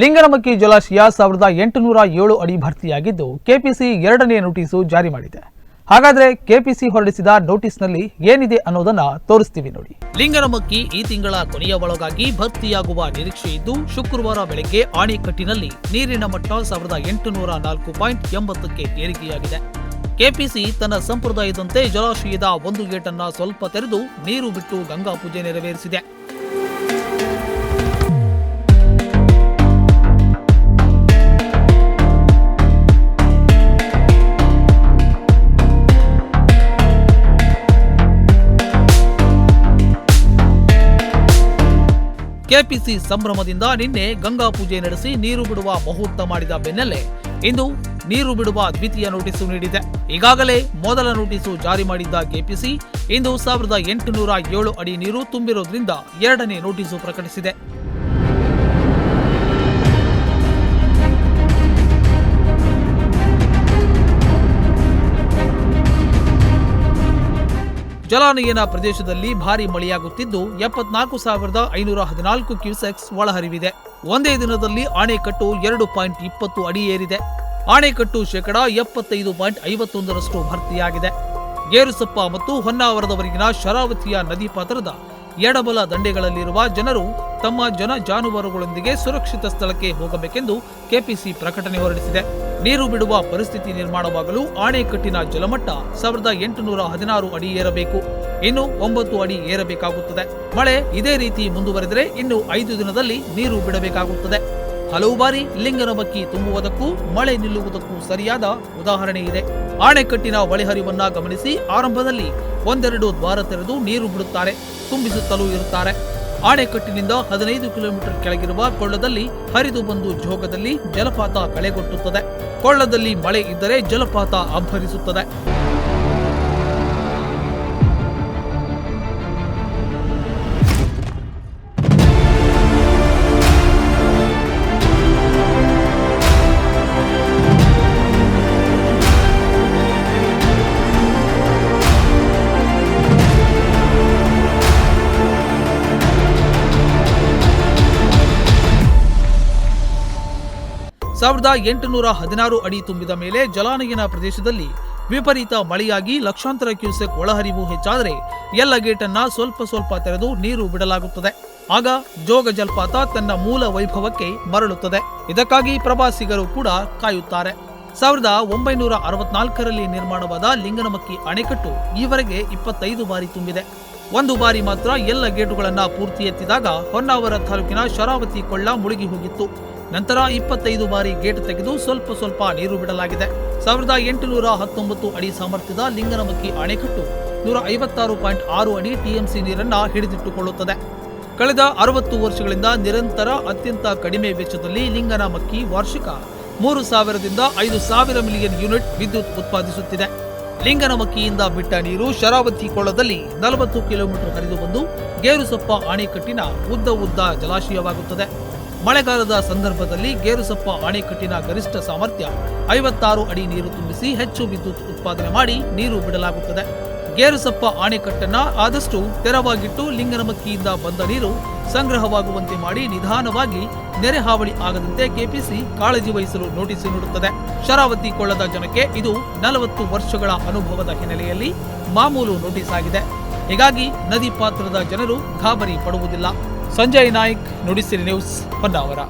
ಲಿಂಗನಮಕ್ಕಿ ಜಲಾಶಯ ಸಾವಿರದ ಎಂಟುನೂರ ಏಳು ಅಡಿ ಭರ್ತಿಯಾಗಿದ್ದು ಕೆಪಿಸಿ ಎರಡನೇ ನೋಟಿಸು ಜಾರಿ ಮಾಡಿದೆ. ಹಾಗಾದ್ರೆ ಕೆಪಿಸಿ ಹೊರಡಿಸಿದ ನೋಟಿಸ್ನಲ್ಲಿ ಏನಿದೆ ಅನ್ನೋದನ್ನ ತೋರಿಸ್ತೀವಿ ನೋಡಿ. ಲಿಂಗನಮಕ್ಕಿ ಈ ತಿಂಗಳ ಕೊನೆಯ ಒಳಗಾಗಿ ಭರ್ತಿಯಾಗುವ ನಿರೀಕ್ಷೆ ಇದ್ದು ಶುಕ್ರವಾರ ಬೆಳಗ್ಗೆ ಆಣೆಕಟ್ಟಿನಲ್ಲಿ ನೀರಿನ ಮಟ್ಟ ಸಾವಿರದ ಎಂಟುನೂರ ನಾಲ್ಕು ಪಾಯಿಂಟ್ ಎಂಬತ್ತಕ್ಕೆ ಏರಿಕೆಯಾಗಿದೆ. ಕೆಪಿಸಿ ತನ್ನ ಸಂಪ್ರದಾಯದಂತೆ ಜಲಾಶಯದ ಒಂದು ಗೇಟನ್ನ ಸ್ವಲ್ಪ ತೆರೆದು ನೀರು ಬಿಟ್ಟು ಗಂಗಾ ಪೂಜೆ ನೆರವೇರಿಸಿದೆ. ಕೆಪಿಸಿ ಸಂಭ್ರಮದಿಂದ ನಿನ್ನೆ ಗಂಗಾ ಪೂಜೆ ನಡೆಸಿ ನೀರು ಬಿಡುವ ಮುಹೂರ್ತ ಮಾಡಿದ ಬೆನ್ನಲ್ಲೇ ಇಂದು ನೀರು ಬಿಡುವ ದ್ವಿತೀಯ ನೋಟಿಸು ನೀಡಿದೆ. ಈಗಾಗಲೇ ಮೊದಲ ನೋಟಿಸು ಜಾರಿ ಮಾಡಿದ್ದ ಕೆಪಿಸಿ ಇಂದು ಸಾವಿರದ ಎಂಟುನೂರ ಏಳು ಅಡಿ ನೀರು ತುಂಬಿರೋದ್ರಿಂದ ಎರಡನೇ ನೋಟಿಸು ಪ್ರಕಟಿಸಿದೆ. ಜಲಾನಯನ ಪ್ರದೇಶದಲ್ಲಿ ಭಾರಿ ಮಳೆಯಾಗುತ್ತಿದ್ದು ಎಪ್ಪತ್ನಾಲ್ಕು ಸಾವಿರದ ಐನೂರ ಹದಿನಾಲ್ಕು ಕ್ಯೂಸೆಕ್ಸ್ ಒಳಹರಿವಿದೆ. ಒಂದೇ ದಿನದಲ್ಲಿ ಆಣೆಕಟ್ಟು ಎರಡು ಪಾಯಿಂಟ್ ಇಪ್ಪತ್ತು ಅಡಿ ಏರಿದೆ. ಆಣೆಕಟ್ಟು ಶೇಕಡ ಎಪ್ಪತ್ತೈದು ಪಾಯಿಂಟ್ ಐವತ್ತೊಂದರಷ್ಟು ಭರ್ತಿಯಾಗಿದೆ. ಗೇರುಸಪ್ಪ ಮತ್ತು ಹೊನ್ನಾವರದವರೆಗಿನ ಶರಾವತಿಯ ನದಿ ಪಾತ್ರದ ಎಡಬಲ ದಂಡೆಗಳಲ್ಲಿರುವ ಜನರು ತಮ್ಮ ಜನ ಜಾನುವಾರುಗಳೊಂದಿಗೆ ಸುರಕ್ಷಿತ ಸ್ಥಳಕ್ಕೆ ಹೋಗಬೇಕೆಂದು ಕೆಪಿಸಿ ಪ್ರಕಟಣೆ ಹೊರಡಿಸಿದೆ. ನೀರು ಬಿಡುವ ಪರಿಸ್ಥಿತಿ ನಿರ್ಮಾಣವಾಗಲು ಆಣೆಕಟ್ಟಿನ ಜಲಮಟ್ಟ ಸಾವಿರದ ಎಂಟುನೂರ ಹದಿನಾರು ಅಡಿ ಏರಬೇಕು. ಇನ್ನು ಒಂಬತ್ತು ಅಡಿ ಏರಬೇಕಾಗುತ್ತದೆ. ಮಳೆ ಇದೇ ರೀತಿ ಮುಂದುವರೆದರೆ ಇನ್ನು ಐದು ದಿನದಲ್ಲಿ ನೀರು ಬಿಡಬೇಕಾಗುತ್ತದೆ. ಹಲವು ಬಾರಿ ಲಿಂಗನಮಕ್ಕಿ ತುಂಬುವುದಕ್ಕೂ ಮಳೆ ನಿಲ್ಲುವುದಕ್ಕೂ ಸರಿಯಾದ ಉದಾಹರಣೆ ಇದೆ. ಆಣೆಕಟ್ಟಿನ ಒಳಹರಿವನ್ನ ಗಮನಿಸಿ ಆರಂಭದಲ್ಲಿ ಒಂದೆರಡು ದ್ವಾರ ತೆರೆದು ನೀರು ಬಿಡುತ್ತಾರೆ. ತುಂಬಿಸುತ್ತಲೂ ಇರುತ್ತಾರೆ. ಆಣೆಕಟ್ಟಿನಿಂದ ಹದಿನೈದು ಕಿಲೋಮೀಟರ್ ಕೆಳಗಿರುವ ಕೊಳ್ಳದಲ್ಲಿ ಹರಿದು ಬಂದು ಜೋಗದಲ್ಲಿ ಜಲಪಾತ ಕಳೆಗೊಟ್ಟುತ್ತದೆ. ಕೊಳ್ಳದಲ್ಲಿ ಮಳೆ ಇದ್ದರೆ ಜಲಪಾತ ಅಬ್ಬರಿಸುತ್ತದೆ. ಸಾವಿರದ ಎಂಟುನೂರ ಹದಿನಾರು ಅಡಿ ತುಂಬಿದ ಮೇಲೆ ಜಲಾನಯನ ಪ್ರದೇಶದಲ್ಲಿ ವಿಪರೀತ ಮಳೆಯಾಗಿ ಲಕ್ಷಾಂತರ ಕ್ಯೂಸೆಕ್ ಒಳಹರಿವು ಹೆಚ್ಚಾದರೆ ಎಲ್ಲ ಗೇಟನ್ನ ಸ್ವಲ್ಪ ಸ್ವಲ್ಪ ತೆರೆದು ನೀರು ಬಿಡಲಾಗುತ್ತದೆ. ಆಗ ಜೋಗ ಜಲಪಾತ ತನ್ನ ಮೂಲ ವೈಭವಕ್ಕೆ ಮರಳುತ್ತದೆ. ಇದಕ್ಕಾಗಿ ಪ್ರವಾಸಿಗರು ಕೂಡ ಕಾಯುತ್ತಾರೆ. ಸಾವಿರದ ಒಂಬೈನೂರ ಅರವತ್ನಾಲ್ಕರಲ್ಲಿ ನಿರ್ಮಾಣವಾದ ಲಿಂಗನಮಕ್ಕಿ ಅಣೆಕಟ್ಟು ಈವರೆಗೆ ಇಪ್ಪತ್ತೈದು ಬಾರಿ ತುಂಬಿದೆ. ಒಂದು ಬಾರಿ ಮಾತ್ರ ಎಲ್ಲ ಗೇಟುಗಳನ್ನು ಪೂರ್ತಿ ಎತ್ತಿದಾಗ ಹೊನ್ನಾವರ ತಾಲೂಕಿನ ಶರಾವತಿ ಕೊಳ್ಳ ಮುಳುಗಿ ಹೋಗಿತ್ತು. ನಂತರ ಇಪ್ಪತ್ತೈದು ಬಾರಿ ಗೇಟ್ ತೆಗೆದು ಸ್ವಲ್ಪ ಸ್ವಲ್ಪ ನೀರು ಬಿಡಲಾಗಿದೆ. ಸಾವಿರದ ಎಂಟುನೂರ ಹತ್ತೊಂಬತ್ತು ಅಡಿ ಸಾಮರ್ಥ್ಯದ ಲಿಂಗನಮಕ್ಕಿ ಅಣೆಕಟ್ಟು ನೂರ ಐವತ್ತಾರು ಪಾಯಿಂಟ್ ಆರು ಅಡಿ ಟಿಎಂಸಿ ನೀರನ್ನ ಹಿಡಿದಿಟ್ಟುಕೊಳ್ಳುತ್ತದೆ. ಕಳೆದ ಅರವತ್ತು ವರ್ಷಗಳಿಂದ ನಿರಂತರ ಅತ್ಯಂತ ಕಡಿಮೆ ವೆಚ್ಚದಲ್ಲಿ ಲಿಂಗನಮಕ್ಕಿ ವಾರ್ಷಿಕ ಮೂರು ಸಾವಿರದಿಂದ ಐದು ಸಾವಿರ ಮಿಲಿಯನ್ ಯೂನಿಟ್ ವಿದ್ಯುತ್ ಉತ್ಪಾದಿಸುತ್ತಿದೆ. ಲಿಂಗನಮಕ್ಕಿಯಿಂದ ಬಿಟ್ಟ ನೀರು ಶರಾವತಿ ಕೊಳದಲ್ಲಿ ನಲವತ್ತು ಕಿಲೋಮೀಟರ್ ಹರಿದು ಬಂದು ಗೇರುಸೊಪ್ಪ ಅಣೆಕಟ್ಟಿನ ಉದ್ದ ಉದ್ದ ಜಲಾಶಯವಾಗುತ್ತದೆ. ಮಳೆಗಾಲದ ಸಂದರ್ಭದಲ್ಲಿ ಗೇರುಸಪ್ಪ ಅಣೆಕಟ್ಟಿನ ಗರಿಷ್ಠ ಸಾಮರ್ಥ್ಯ ಐವತ್ತಾರು ಅಡಿ ನೀರು ತುಂಬಿಸಿ ಹೆಚ್ಚು ವಿದ್ಯುತ್ ಉತ್ಪಾದನೆ ಮಾಡಿ ನೀರು ಬಿಡಲಾಗುತ್ತದೆ. ಗೇರುಸಪ್ಪ ಅಣೆಕಟ್ಟನ್ನ ಆದಷ್ಟು ತೆರವಾಗಿಟ್ಟು ಲಿಂಗನಮಕ್ಕಿಯಿಂದ ಬಂದ ನೀರು ಸಂಗ್ರಹವಾಗುವಂತೆ ಮಾಡಿ ನಿಧಾನವಾಗಿ ನೆರೆ ಹಾವಳಿ ಆಗದಂತೆ ಕೆಪಿಸಿ ಕಾಳಜಿ ವಹಿಸಲು ನೋಟಿಸ್ ನೀಡುತ್ತದೆ. ಶರಾವತಿ ಕೊಳ್ಳದ ಜನಕ್ಕೆ ಇದು ನಲವತ್ತು ವರ್ಷಗಳ ಅನುಭವದ ಹಿನ್ನೆಲೆಯಲ್ಲಿ ಮಾಮೂಲು ನೋಟಿಸ್ ಆಗಿದೆ ಹೀಗಾಗಿ ನದಿ ಪಾತ್ರದ ಜನರು ಗಾಬರಿ ಪಡುವುದಿಲ್ಲ. ಸಂಜಯ್ ನಾಯ್ಕ್ ನುಡಿಸಿರಿ ನ್ಯೂಸ್ ಹೊನ್ನಾವರ.